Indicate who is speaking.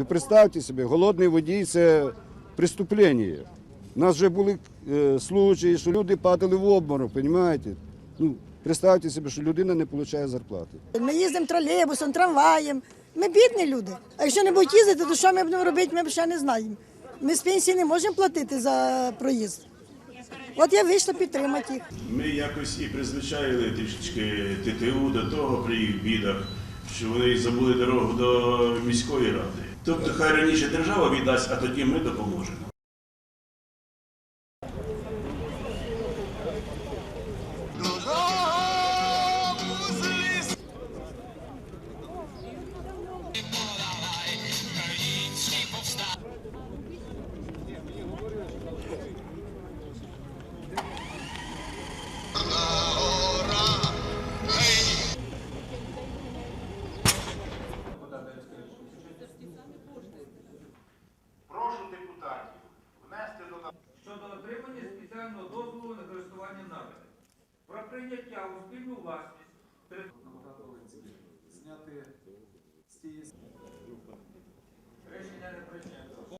Speaker 1: Ви представте собі, голодний водій це преступлення. У нас вже були е, случаї, що люди падали в обморок, розумієте? Ну, представте собі, що людина не отримує зарплати.
Speaker 2: Ми їздимо тролейбусом, трамваєм. Ми бідні люди. А якщо не будуть їздити, то що ми будемо робити, ми ще не знаємо. Ми з пенсії не можемо платити за проїзд. От я вийшла підтримати їх.
Speaker 3: Ми якось і призвичаїли трішечки ТТУ до того при їх бідах, що вони забули дорогу до міської ради. Тобто хай раніше держава віддасть, а тоді ми допоможемо.
Speaker 4: Прошу
Speaker 5: щодо отримання спеціального дозволу на користування надрами. Про прийняття у спільну власність
Speaker 6: зняти з
Speaker 5: прийнято.